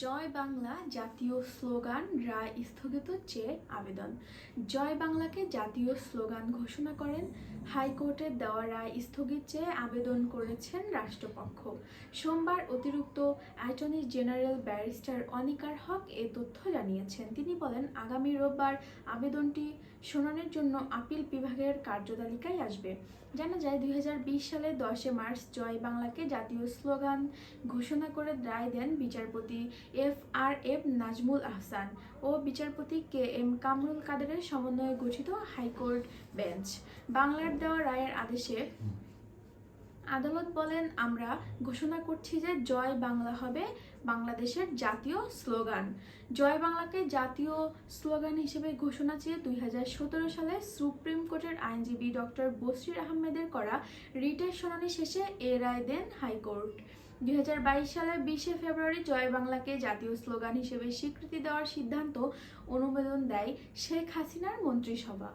জয় বাংলা জাতীয় স্লোগান রায় স্থগিত চেয়ে আবেদন। জয় বাংলাকে জাতীয় স্লোগান ঘোষণা করেন। হাইকোর্টের দেওয়া রায় স্থগিত চেয়ে আবেদন করেছেন রাষ্ট্রপক্ষ। সোমবার অতিরিক্ত attorney general barrister Anik R Haque এ তথ্য জানিয়েছেন। তিনি বলেন, আগামী রোববার আবেদনটি শুনানির জন্য আপিল বিভাগের কার্যতালিকায় আসবে। জানা যায়, দুই হাজার বিশ সালে দশে মার্চ জয় বাংলাকে জাতীয় স্লোগান ঘোষণা করে রায় দেন বিচারপতি F R F Nazmul Ahsan ও বিচারপতি কে এম কামরুল কাদেরের সমন্বয়ে গঠিত হাইকোর্ট বেঞ্চ। বাংলার দেওয়া রায়ের আদেশে আদালত বলেন, আমরা ঘোষণা করছি যে জয় বাংলা হবে বাংলাদেশের জাতীয় স্লোগান। জয় বাংলাকে জাতীয় স্লোগান হিসেবে ঘোষণা চেয়ে দুই হাজার সতেরো সালে সুপ্রিম কোর্টের আইনজীবী ডক্টর বসির আহমেদের করা রিটের শুনানি শেষে এ রায় দেন হাইকোর্ট। দুই সালের বিশে ফেব্রুয়ারি জয় বাংলাকে জাতীয় স্লোগান হিসেবে স্বীকৃতি দেওয়ার সিদ্ধান্ত অনুমোদন দেয় শেখ হাসিনার মন্ত্রিসভা।